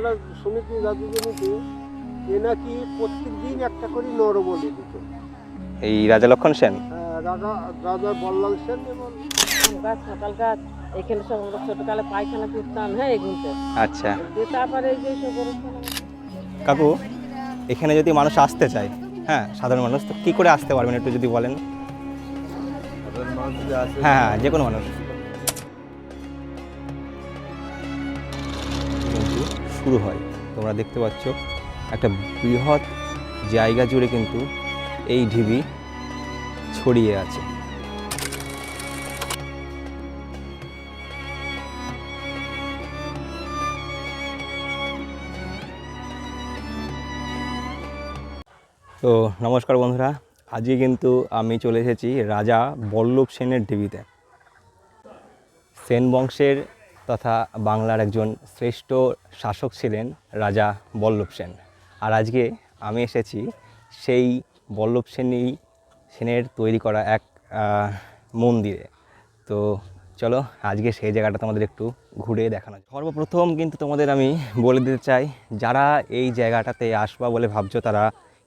আমরা শুনেছি দাদু জমিতে এ নাকি প্রত্যেক দিন একটা করে নর বলি দিত। এই রাজা লক্ষণ সেন? হ্যাঁ, রাজা রাজা বল্লাল সেন এবং গাছ কাঁঠাল গাছ এখানে সব আমরা ছোটকালে পায়খানা করতাম হ্যাঁ এগুনতে আচ্ছা। তারপরে এই যে সব কাকু এখানে যদি মানুষ আসতে চায় হ্যাঁ সাধারণ মানুষ তো কী করে আসতে পারবেন একটু যদি বলেন? হ্যাঁ হ্যাঁ যে কোনো মানুষ। শুরু হয়। তোমরা দেখতে পাচ্ছ, একটা বৃহৎ জায়গা জুড়ে কিন্তু এই ঢিবি ছড়িয়ে আছে। তো নমস্কার বন্ধুরা, আজকে কিন্তু আমি চলে এসেছি রাজা বল্লভ সেনের ঢিবিতে। সেন বংশের তথা বাংলার একজন শ্রেষ্ঠ শাসক ছিলেন রাজা বল্লভ সেন। আর আজকে আমি এসেছি সেই বল্লভ সেনই, সেনের তৈরি করা এক মন্দিরে। তো চলো, আজকে সেই জায়গাটা তোমাদের একটু ঘুরে দেখানো সর্বপ্রথম কিন্তু তোমাদের আমি বলে দিতে চাই, যারা এই জায়গাটাতে আসবা বলে ভাবছ তারা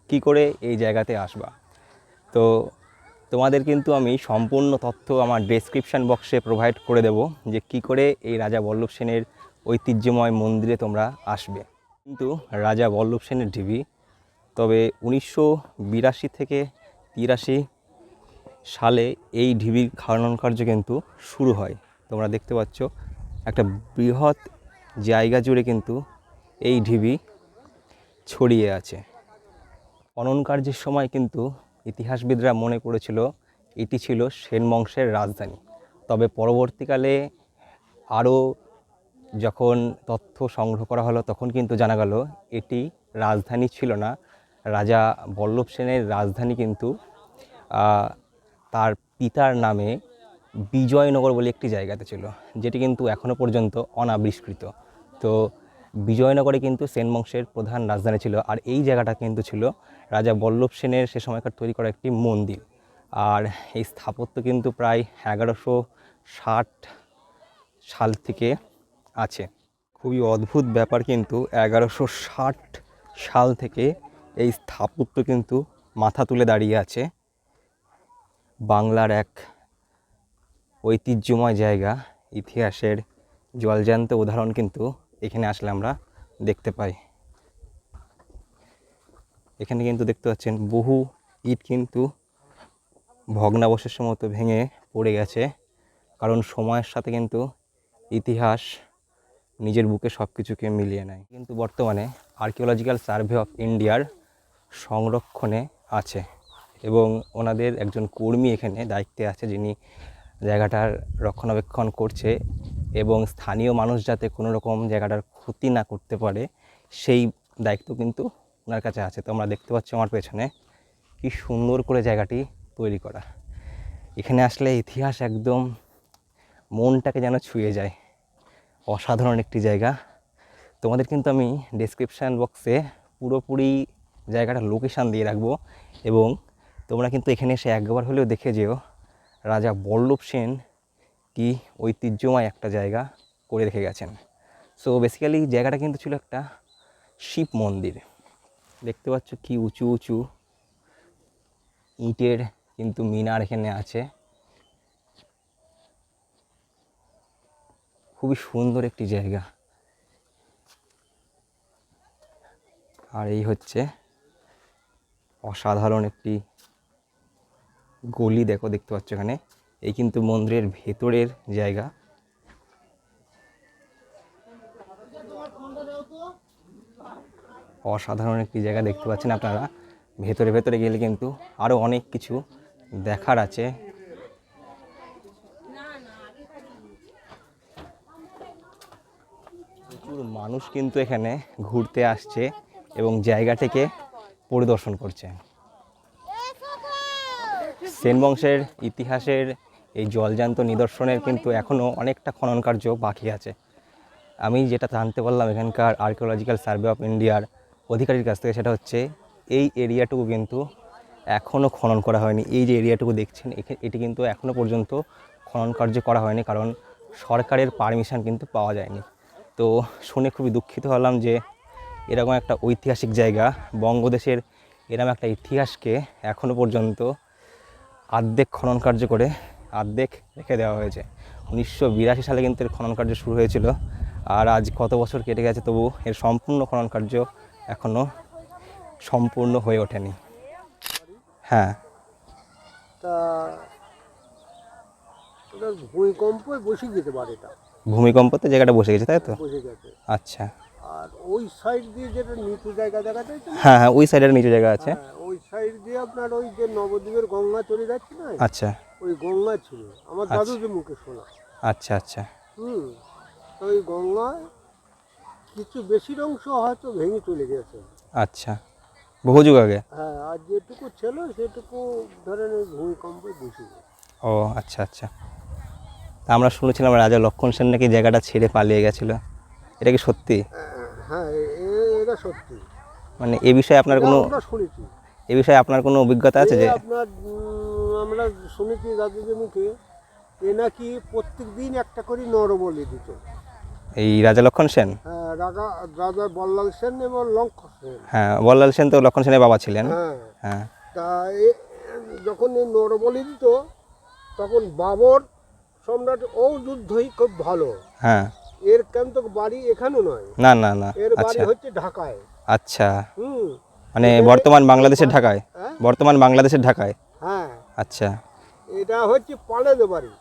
কি করে এই জায়গাতে আসবা? তো তোমাদের কিন্তু আমি সম্পূর্ণ তথ্য আমার ডেসক্রিপশন বক্সে প্রোভাইড করে দেব যে কি করে এই রাজা বল্লভ সেনের ঐতিহ্যময় মন্দিরে তোমরা আসবে। কিন্তু রাজা বল্লভ সেনের ঢিবি তবে উনিশশো বিরাশি থেকে তিরাশি সালে এই ঢিবির খনন কার্য কিন্তু শুরু হয়। তোমরা দেখতে পাচ্ছ, একটা বৃহৎ জায়গা জুড়ে কিন্তু এই ঢিবি ছড়িয়ে আছে। খনন কার্যের সময় কিন্তু ইতিহাসবিদরা মনে করেছিল এটি ছিল সেন বংশের রাজধানী। তবে পরবর্তীকালে আরও যখন তথ্য সংগ্রহ করা হলো, তখন কিন্তু জানা গেল এটি রাজধানী ছিল না। রাজা বল্লভ সেনের রাজধানী কিন্তু তার পিতার নামে বিজয়নগর বলে একটি জায়গাতে ছিল, যেটি কিন্তু এখনও পর্যন্ত অনাবিষ্কৃত। তো বিজয়নগরে কিন্তু সেন বংশের প্রধান রাজধানী ছিল আর এই জায়গাটা কিন্তু ছিল রাজা বল্লভ সেনের সে সময়কার তৈরি করা একটি মন্দির। আর এই স্থাপত্য কিন্তু প্রায় এগারোশো ষাট সাল থেকে আছে। খুবই অদ্ভুত ব্যাপার কিন্তু এগারোশো ষাট সাল থেকে এই স্থাপত্য কিন্তু মাথা তুলে দাঁড়িয়ে আছে। বাংলার এক ঐতিহ্যময় জায়গা, ইতিহাসের জলজান্ত উদাহরণ কিন্তু এখানে আসলে আমরা দেখতে পাই। এখানে কিন্তু দেখতে পাচ্ছেন বহু ইট কিন্তু ভগ্নাবশেষের মতো ভেঙে পড়ে গেছে। কারণ সময়ের সাথে কিন্তু ইতিহাস নিজের বুকে সব কিছুকে মিলিয়ে নেয়। কিন্তু বর্তমানে আর্কিওলজিক্যাল সার্ভে অফ ইন্ডিয়ার সংরক্ষণে আছে এবং ওনাদের একজন কর্মী এখানে দায়িত্বে আছে যিনি জায়গাটার রক্ষণাবেক্ষণ করছে। এবং স্থানীয় মানুষ যাতে কোনো রকম জায়গাটার ক্ষতি না করতে পারে, সেই দায়িত্ব কিন্তু ওনার কাছে আছে। তো আমরা দেখতে পাচ্ছি আমার পেছনে কি সুন্দর করে জায়গাটি তৈরি করা। এখানে আসলে ইতিহাস একদম মনটাকে যেন ছুঁয়ে যায়। অসাধারণ একটি জায়গা। তোমাদের কিন্তু আমি ডেসক্রিপশান বক্সে পুরোপুরি জায়গাটার লোকেশান দিয়ে রাখব এবং তোমরা কিন্তু এখানে এসে একবার হলেও দেখে যেও। রাজা বল্লভ সেন কি ঐতিহ্যময় একটা জায়গা করে রেখে গেছেন। সো বেসিক্যালি জায়গাটা কিন্তু ছিল একটা শিব মন্দির। দেখতে পাচ্ছ কি উঁচু উঁচু ইটের কিন্তু মিনার এখানে আছে। খুবই সুন্দর একটি জায়গা। আর এই হচ্ছে অসাধারণ একটি গলি, দেখো, দেখতে পাচ্ছ এখানে। এই কিন্তু মন্দিরের ভেতরের জায়গা। অসাধারণ একটি জায়গা দেখতে পাচ্ছেন আপনারা। ভেতরে ভেতরে গেলে কিন্তু আরও অনেক কিছু দেখার আছে। প্রচুর মানুষ কিন্তু এখানে ঘুরতে আসছে এবং জায়গাটিকে পরিদর্শন করছে। সেন বংশের ইতিহাসের এই জলজান্ত নিদর্শনের কিন্তু এখনও অনেকটা খনন কার্য বাকি আছে। আমি যেটা জানতে পারলাম এখানকার আর্কিওলজিক্যাল সার্ভে অফ ইন্ডিয়ার অধিকারীর কাছ থেকে সেটা হচ্ছে, এই এরিয়াটুকু কিন্তু এখনও খনন করা হয়নি। এই যে এরিয়াটুকু দেখছেন এটি কিন্তু এখনও পর্যন্ত খনন কার্য করা হয়নি কারণ সরকারের পারমিশন কিন্তু পাওয়া যায়নি। তো শুনে খুবই দুঃখিত হলাম যে এরকম একটা ঐতিহাসিক জায়গা, বঙ্গদেশের এরকম একটা ইতিহাসকে এখনও পর্যন্ত আর্ধেক খনন কার্য করে আর্ধেক রেখে দেওয়া হয়েছে। উনিশশো বিরাশি সালে কিন্তু এর খনন কার্য শুরু হয়েছিল। আর আজ কত বছর কেটে গেছে তবু এর সম্পূর্ণ খনন কার্য এখনও সম্পূর্ণ হয়ে ওঠেনি। হ্যাঁ। তা ভূমিকম্পে বসে যেতে পারে এটা। ভূমিকম্পতে জায়গাটা বসে গেছে তাই তো? বসে গেছে। আচ্ছা। আর ওই সাইড দিয়ে যেটা নিচু জায়গা দেখা যাচ্ছে না? হ্যাঁ হ্যাঁ ওই সাইডের নিচু জায়গা আছে। হ্যাঁ, ওই সাইড দিয়ে আপনার ওই যে নবদ্বীপের গঙ্গা চলে যাচ্ছে না? আচ্ছা। ওই গঙ্গা ছিল। আমার আচ্ছা। দাদুদের মুখে শোনা। আচ্ছা আচ্ছা। হুম তো ওই গঙ্গায় কিছু বেশির অংশ হয়তো ভেঙে চলে গেছে। আচ্ছা। বহু যুগ আগে? হ্যাঁ আর যেটুকু ছিল সেটুকু ধরেন ওই ভূমিকম্পে বসে ও আচ্ছা আচ্ছা। আমরা শুনেছিলাম রাজা লক্ষণ সেন নাকি জায়গাটা ছেড়ে পালিয়ে গেছিল। এটা কি সত্যি? হ্যাঁ এটা সত্যি। মানে এ বিষয়ে আপনার কোনো শুনেছি। এ বিষয়ে আপনার কোনো অভিজ্ঞতা আছে যে? আপনার আমরা শুনেছি দাদুদের মুখে এ নাকি প্রত্যেক দিন একটা করে নরবলি দিত। এই রাজা লক্ষণ সেন? হ্যাঁ রাজা রাজা বল্লাল সেন এবং লঙ্ক সেন। হ্যাঁ বল্লাল সেন তো লক্ষণ সেনের বাবা ছিলেন। হ্যাঁ। হ্যাঁ। তা যখন এই নরবলি দিত তখন বাবর সম্রাট ও যুদ্ধই খুব ভালো। হ্যাঁ। এর কেন তো বাড়ি এখানে নয়। না না না। এর বাড়ি আচ্ছা। হচ্ছে ঢাকায়। আচ্ছা। হুম। মানে বর্তমান বাংলাদেশের ঢাকায়? হ্যাঁ বর্তমান বাংলাদেশের ঢাকায়? হ্যাঁ। আচ্র এটা হচ্ছে পালেদের বাড়ি।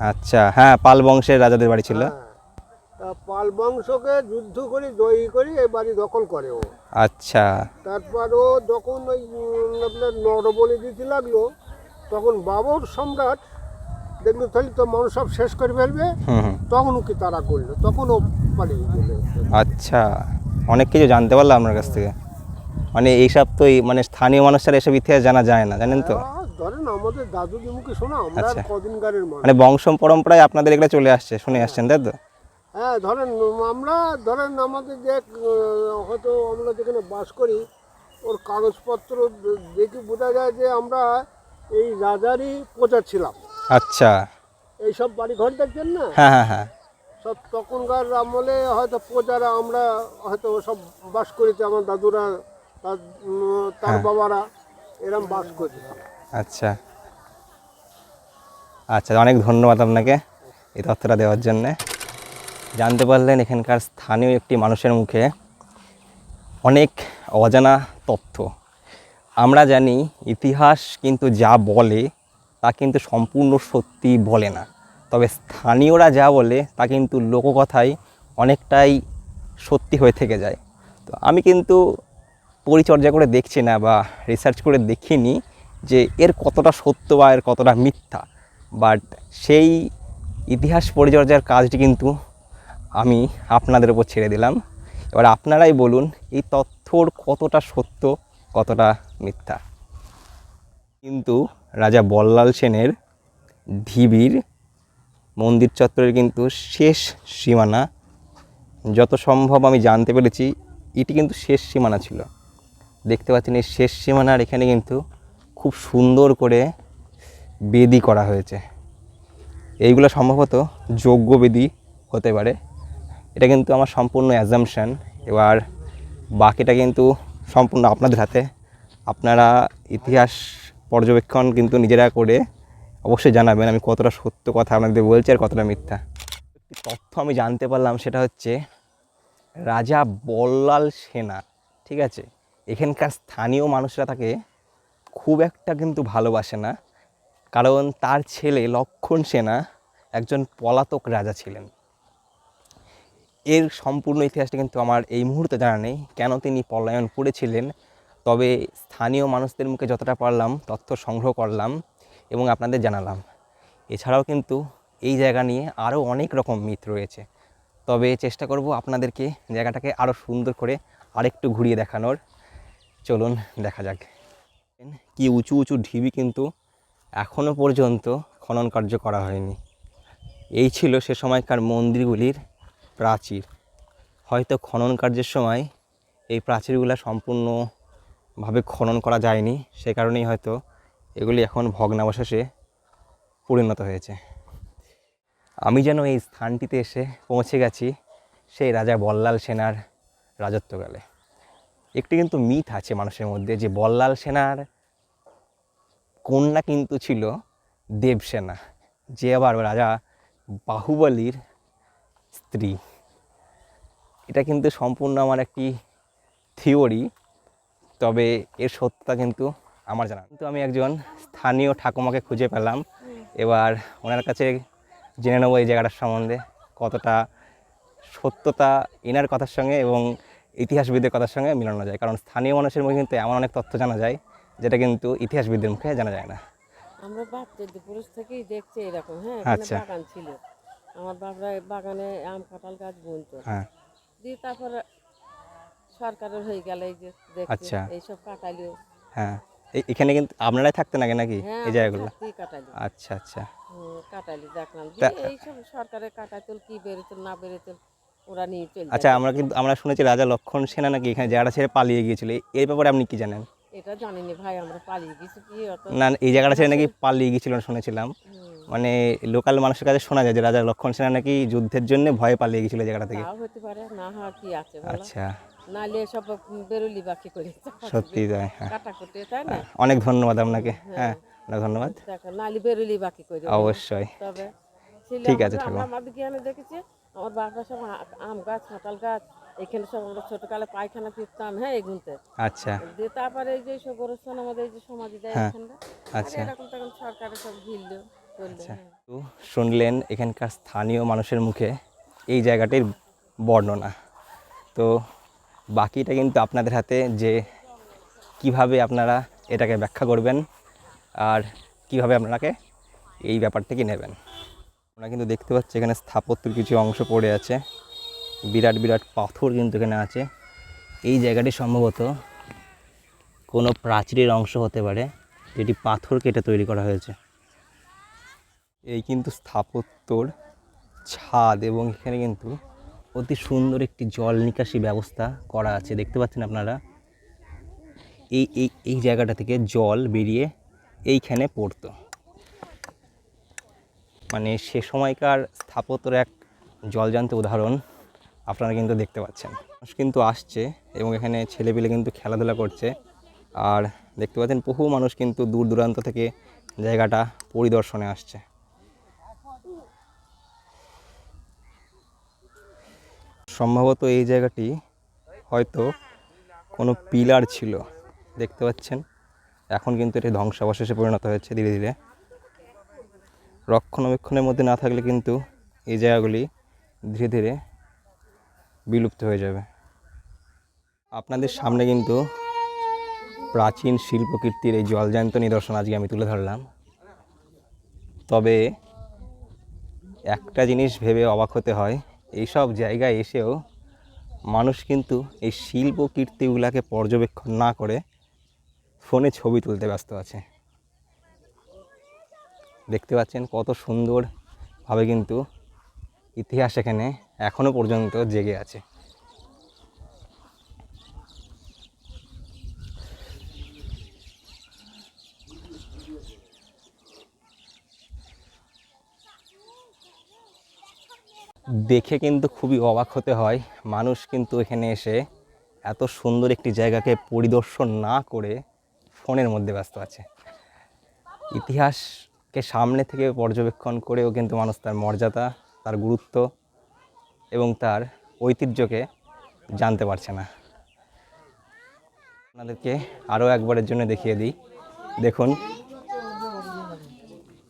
আচ্ছা হ্যাঁ পাল বংশের রাজাদের বাড়ি ছিল। হ্যাঁ। পাল বংশকে যুদ্ধ করে জয়ী করে এই বাড়ি দখল করে ও। আচ্ছা। তারপর ও যখন ওই আপনার নরবলি দিতে লাগল তখন বাবর সম্রাট দেখল তাহলে তো মানুষ সব শেষ করে ফেলবে। তখন কি তারা করল? তখন ও পালিয়ে গেল। আচ্ছা। অনেক কিছু জানতে পারলাম আপনার কাছ থেকে। মানে এইসব তো এই মানে স্থানীয় মানুষের এসব ইতিহাস জানা যায় না জানেন তো? আহ, ধরেন আমাদের দাদু মুখে শোনা আমরা আচ্ছা। কদিনকারের মানে বংশ পরম্পরায় আপনাদের এগুলো চলে আসছে শুনে আসছেন তাই তো? হ্যাঁ ধরেন আমরা ধরেন আমাদের যে হয়তো আমরা যেখানে বাস করি ওর কাগজপত্র দেখে বোঝা যায় যে আমরা এই রাজারই প্রচার ছিলাম। আচ্ছা। এই সব বাড়ি ঘর দেখছেন না? হ্যাঁ হ্যাঁ হ্যাঁ। সব তখনকার আমলে হয়তো প্রজারা আমরা হয়তো সব বাস করেছি আমার দাদুরা তার হ্যাঁ। বাবারা এরম বাস করেছিল। আচ্ছা। আচ্ছা অনেক ধন্যবাদ আপনাকে এই তথ্যটা দেওয়ার জন্যে। জানতে পারলেন এখানকার স্থানীয় একটি মানুষের মুখে অনেক অজানা তথ্য। আমরা জানি ইতিহাস কিন্তু যা বলে তা কিন্তু সম্পূর্ণ সত্যি বলে না। তবে স্থানীয়রা যা বলে তা কিন্তু লোককথায় অনেকটাই সত্যি হয়ে থেকে যায়। তো আমি কিন্তু পরিচর্যা করে দেখছি না বা রিসার্চ করে দেখিনি যে এর কতটা সত্য বা এর কতটা মিথ্যা। বাট সেই ইতিহাস পরিচর্যার কাজটি কিন্তু আমি আপনাদের উপর ছেড়ে দিলাম। এবার আপনারাই বলুন, এই তথ্যর কতটা সত্য, কতটা মিথ্যা? কিন্তু রাজা বল্লাল সেনের ঢিবির মন্দির চত্বরের কিন্তু শেষ সীমানা, যত সম্ভব আমি জানতে পেরেছি, এটি কিন্তু শেষ সীমানা ছিল। দেখতে পাচ্ছেন এই শেষ সীমানার এখানে কিন্তু খুব সুন্দর করে বেদি করা হয়েছে। এইগুলো সম্ভবত যোগ্য বেদি হতে পারে। এটা কিন্তু আমার সম্পূর্ণ অ্যাজামশান এবার বাকিটা কিন্তু সম্পূর্ণ আপনাদের হাতে। আপনারা ইতিহাস পর্যবেক্ষণ কিন্তু নিজেরা করে অবশ্যই জানাবেন আমি কতটা সত্য কথা আপনাদের বলছি আর কতটা মিথ্যা। তথ্য আমি জানতে পারলাম সেটা হচ্ছে রাজা বল্লাল সেনা, ঠিক আছে? এখানকার স্থানীয় মানুষরা তাকে খুব একটা কিন্তু ভালোবাসে না। কারণ তার ছেলে লক্ষণ সেনা একজন পলাতক রাজা ছিলেন। এর সম্পূর্ণ ইতিহাসটা কিন্তু আমার এই মুহূর্তে জানা নেই, কেন তিনি পলায়ন করেছিলেন। তবে স্থানীয় মানুষদের মুখে যতটা পারলাম তথ্য সংগ্রহ করলাম এবং আপনাদের জানালাম। এছাড়াও কিন্তু এই জায়গা নিয়ে আরও অনেক রকম মিথ রয়েছে। তবে চেষ্টা করব আপনাদেরকে জায়গাটাকে আরও সুন্দর করে আরেকটু ঘুরিয়ে দেখানোর। চলুন দেখা যাক। কি উঁচু উঁচু ঢিবি কিন্তু এখনও পর্যন্ত খনন কার্য করা হয়নি। এই ছিল সে সময়কার মন্দিরগুলির প্রাচীর। হয়তো খনন কার্যের সময় এই প্রাচীরগুলো সম্পূর্ণভাবে খনন করা যায়নি। সে কারণেই হয়তো এগুলি এখন ভগ্নাবশেষে পরিণত হয়েছে। আমি যেন এই স্থানটিতে এসে পৌঁছে গেছি সেই রাজা বল্লাল সেনার রাজত্বকালে। একটি কিন্তু মিথ আছে মানুষের মধ্যে যে বল্লাল সেনার কন্যা কিন্তু ছিল দেবসেনা, যে আবার রাজা বাহুবলীর স্ত্রী। এটা কিন্তু সম্পূর্ণ আমার একটি থিওরি, তবে এর সত্যতা কিন্তু আমার জানা কিন্তু আমি একজন স্থানীয় ঠাকুমাকে খুঁজে পেলাম। এবার ওনার কাছে জেনে নেব এই জায়গাটার সম্বন্ধে কতটা সত্যতা, এনার কথার সঙ্গে এবং ইতিহাসবিদদের কথার সঙ্গে মিলানো যায়। কারণ স্থানীয় মানুষের মুখে কিন্তু এমন অনেক তথ্য জানা যায় যেটা কিন্তু ইতিহাসবিদদের মুখে জানা যায় না। আমরা পুরুষ থেকেই দেখছি এরকম হ্যাঁ আচ্ছা। বাগান ছিল। আমার বাপরা বাগানে আম কাঁঠাল গাছ বুনতো। হ্যাঁ। দিয়ে তারপরে সরকারের হয়ে গেল এই যে আচ্ছা। এইসব কাটালিও হ্যাঁ। এখানে কিন্তু আপনারাই থাকতেন আগে নাকি হ্যাঁ এই জায়গাগুলো? আচ্ছা আচ্ছা। কাটালি দেখলাম। এইসব সরকারের কাটাতুল কি বেরোতো না বেরোতো ওরা নিয়ে চলে আচ্ছা আমরা কিন্তু আমরা শুনেছি রাজা লক্ষণ সেনা নাকি এখানে জায়গাটা ছেড়ে পালিয়ে গিয়েছিল। এই- এই ব্যাপারে আপনি কি জানেন? এটা জানিনি ভাই আমরা পালিয়ে গেছি কি না এই জায়গাটা ছেড়ে নাকি পালিয়ে গিয়েছিল শুনেছিলাম। মানে লোকাল মানুষের কাছে শোনা যায় যে রাজা লক্ষণ সেনা নাকি যুদ্ধের জন্য ভয়ে পালিয়ে গিয়েছিল এই জায়গাটা থেকে। হতে পারে না হওয়ার কি আছে আচ্ছা। নাহলে সব বেরোলি বাকি করে সত্যি তাই হ্যাঁ। কাটা কুটে তাই না? অনেক ধন্যবাদ আপনাকে। হ্যাঁ। অনেক ধন্যবাদ। নালি বেরোলি বাকি করে অবশ্যই। তবে ঠিক আছে। আমরা আমাদের জ্ঞানে দেখেছি আমার বাপরা সব আম গাছ কাঁঠাল গাছ এখানে সব আমরা ছোটকালে পায়খানা ফিরতাম হ্যাঁ এগুনতে। আচ্ছা। দিয়ে তারপরে এই যে সব গোরস্থান আমাদের এই যে সমাধি দেয় হ্যাঁ, এখানটা আচ্ছা। এরকম তখন সরকারের সব ঘিরলো করল হ্যাঁ। তো শুনলেন এখানকার স্থানীয় মানুষের মুখে এই জায়গাটির বর্ণনা। তো বাকিটা কিন্তু আপনাদের হাতে যে কীভাবে আপনারা এটাকে ব্যাখ্যা করবেন আর কীভাবে আপনাকে এই ব্যাপার থেকে নেবেন। আমরা কিন্তু দেখতে পাচ্ছি এখানে স্থাপত্যের কিছু অংশ পড়ে আছে। বিরাট বিরাট পাথর কিন্তু এখানে আছে। এই জায়গাটি সম্ভবত কোনো প্রাচীরের অংশ হতে পারে যেটি পাথর কেটে তৈরি করা হয়েছে। এই কিন্তু স্থাপত্যর ছাদ এবং এখানে কিন্তু অতি সুন্দর একটি জল নিকাশি ব্যবস্থা করা আছে। দেখতে পাচ্ছেন আপনারা? এই এই এই জায়গাটা থেকে জল বেরিয়ে এইখানে পড়তো। মানে সে সময়কার স্থাপত্যর এক জলজান্ত উদাহরণ আপনারা কিন্তু দেখতে পাচ্ছেন। মানুষ কিন্তু আসছে এবং এখানে ছেলেপিলে কিন্তু খেলাধুলা করছে। আর দেখতে পাচ্ছেন বহু মানুষ কিন্তু দূর দূরান্ত থেকে জায়গাটা পরিদর্শনে আসছে। সম্ভবত এই জায়গাটি হয়তো কোনো পিলার ছিল। দেখতে পাচ্ছেন, এখন কিন্তু এটি ধ্বংসাবশেষে পরিণত হয়েছে ধীরে ধীরে। রক্ষণাবেক্ষণের মধ্যে না থাকলে কিন্তু এই জায়গাগুলি ধীরে ধীরে বিলুপ্ত হয়ে যাবে। আপনাদের সামনে কিন্তু প্রাচীন শিল্পকীর্তির এই জলজান্ত নিদর্শন আজকে আমি তুলে ধরলাম। তবে একটা জিনিস ভেবে অবাক হতে হয়, এইসব জায়গায় এসেও মানুষ কিন্তু এই শিল্প কীর্তিগুলোকে পর্যবেক্ষণ না করে ফোনে ছবি তুলতে ব্যস্ত আছে। দেখতে পাচ্ছেন কত সুন্দরভাবে কিন্তু ইতিহাস এখানে এখনও পর্যন্ত জেগে আছে। দেখে কিন্তু খুবই অবাক হতে হয়, মানুষ কিন্তু এখানে এসে এত সুন্দর একটি জায়গাকে পরিদর্শন না করে ফোনের মধ্যে ব্যস্ত আছে। ইতিহাসকে সামনে থেকে পর্যবেক্ষণ করেও কিন্তু মানুষ তার মর্যাদা, তার গুরুত্ব এবং তার ঐতিহ্যকে জানতে পারছে না। আপনাদেরকে আরও একবারের জন্য দেখিয়ে দিই। দেখুন,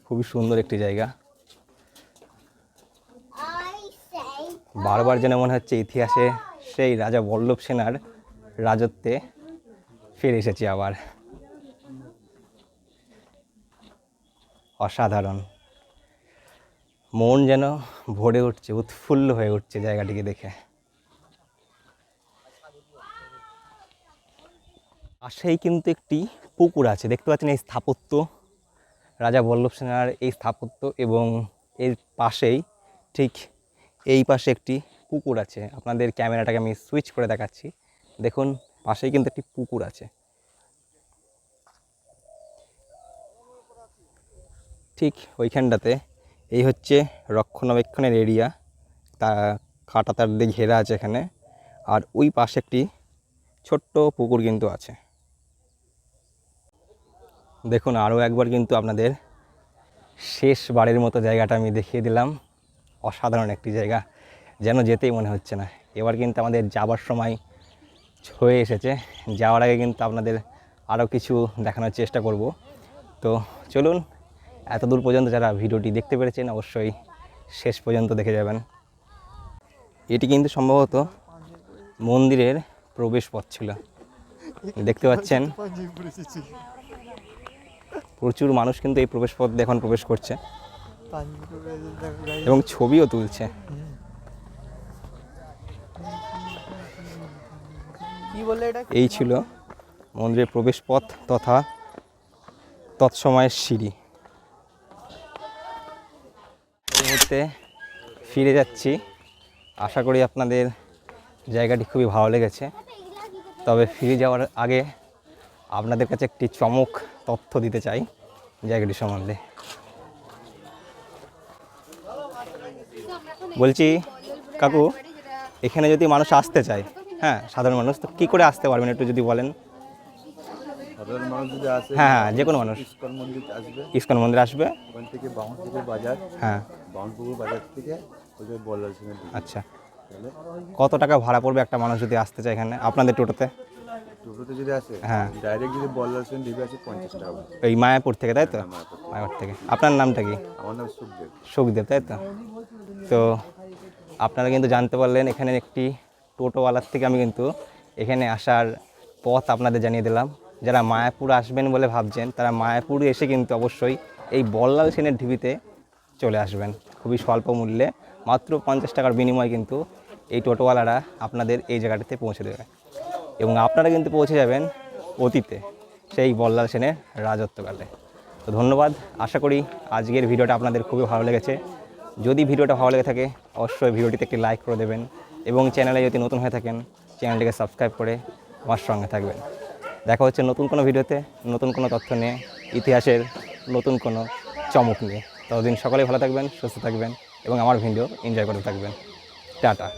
খুবই সুন্দর একটি জায়গা। বারবার যেন মনে হচ্ছে ইতিহাসে সেই রাজা বল্লভ সেনার রাজত্বে ফিরে এসেছি আবার। অসাধারণ। মন যেন ভরে উঠছে, উৎফুল্ল হয়ে উঠছে জায়গাটিকে দেখে। পাশেই কিন্তু একটি পুকুর আছে, দেখতে পাচ্ছেন এই স্থাপত্য। রাজা বল্লভ সেনার এই স্থাপত্য এবং এর পাশেই ঠিক এই পাশে একটি পুকুর আছে। আপনাদের ক্যামেরাটাকে আমি সুইচ করে দেখাচ্ছি। দেখুন, পাশেই কিন্তু একটি পুকুর আছে। ঠিক ওইখানটাতে। এই হচ্ছে রক্ষণাবেক্ষণের এরিয়া তা কাটা তার দিয়ে ঘেরা আছে এখানে। আর ওই পাশে একটি ছোট্ট পুকুর কিন্তু আছে। দেখুন, আরও একবার কিন্তু আপনাদের শেষ বাড়ির মতো জায়গাটা আমি দেখিয়ে দিলাম। অসাধারণ একটি জায়গা। যেন যেতেই মনে হচ্ছে না। এবার কিন্তু আমাদের যাবার সময় হয়ে এসেছে। যাওয়ার আগে কিন্তু আপনাদের আরও কিছু দেখানোর চেষ্টা করব। তো চলুন এত দূর পর্যন্ত যারা ভিডিওটি দেখতে পেরেছেন অবশ্যই শেষ পর্যন্ত দেখে যাবেন। এটি কিন্তু সম্ভবত মন্দিরের প্রবেশ পথ ছিল। দেখতে পাচ্ছেন? প্রচুর মানুষ কিন্তু এই প্রবেশ পথ এখন প্রবেশ করছে এবং ছবিও তুলছে। এই ছিল মন্দিরের প্রবেশ পথ তথা তৎসময়ের সিঁড়ি। মুহূর্তে ফিরে যাচ্ছি। আশা করি আপনাদের জায়গাটি খুবই ভালো লেগেছে। তবে ফিরে যাওয়ার আগে আপনাদের কাছে একটি চমক তথ্য দিতে চাই জায়গাটি সম্বন্ধে। বলছি, কাকু, এখানে যদি মানুষ আসতে চায় হ্যাঁ সাধারণ মানুষ, তো কী করে আসতে পারবেন একটু যদি বলেন সাধারণ মানুষ যদি আসে হ্যাঁ হ্যাঁ যে কোনো মানুষ। ইস্কন মন্দির আসবে। ইস্কন মন্দির আসবে। ওখান থেকে বাউন্সপুকুর বাজার। হ্যাঁ। বাউন্সপুকুর বাজার থেকে আচ্ছা। কত টাকা ভাড়া পড়বে একটা মানুষ যদি আসতে চায় এখানে আপনাদের টোটোতে? টোটোতে যদি আসে হ্যাঁ। ডাইরেক্ট যদি বল্লাল সিং দিবে আছে পঞ্চাশ টাকা এই মায়াপুর থেকে তাই তো? মায়াপুর। মায়াপুর থেকে। আপনার নামটা কি? আমার নাম সুখদেব। সুখদেব তাই তো? তো আপনারা কিন্তু জানতে পারলেন এখানে একটি টোটোওয়ালার থেকে আমি কিন্তু এখানে আসার পথ আপনাদের জানিয়ে দিলাম। যারা মায়াপুর আসবেন বলে ভাবছেন, তারা মায়াপুর এসে কিন্তু অবশ্যই এই বল্লাল সেনের ঢিবিতে চলে আসবেন। খুবই স্বল্প মূল্যে, মাত্র পঞ্চাশ টাকার বিনিময়ে কিন্তু এই টোটোওয়ালারা আপনাদের এই জায়গাটিতে পৌঁছে দেবে। এবং আপনারা কিন্তু পৌঁছে যাবেন অতীতে সেই বল্লাল সেনের রাজত্বকালে। তো ধন্যবাদ, আশা করি আজকের ভিডিওটা আপনাদের খুবই ভালো লেগেছে। যদি ভিডিওটা ভালো লেগে থাকে, অবশ্যই ভিডিওটিতে একটি লাইক করে দেবেন এবং চ্যানেলে যদি নতুন হয়ে থাকেন, চ্যানেলটিকে সাবস্ক্রাইব করে আমার সঙ্গে থাকবেন। দেখা হচ্ছে নতুন কোনো ভিডিওতে, নতুন কোনো তথ্য নিয়ে, ইতিহাসের নতুন কোনো চমক নিয়ে। ততদিন সকলেই ভালো থাকবেন, সুস্থ থাকবেন এবং আমার ভিডিও এনজয় করতে থাকবেন। টাটা।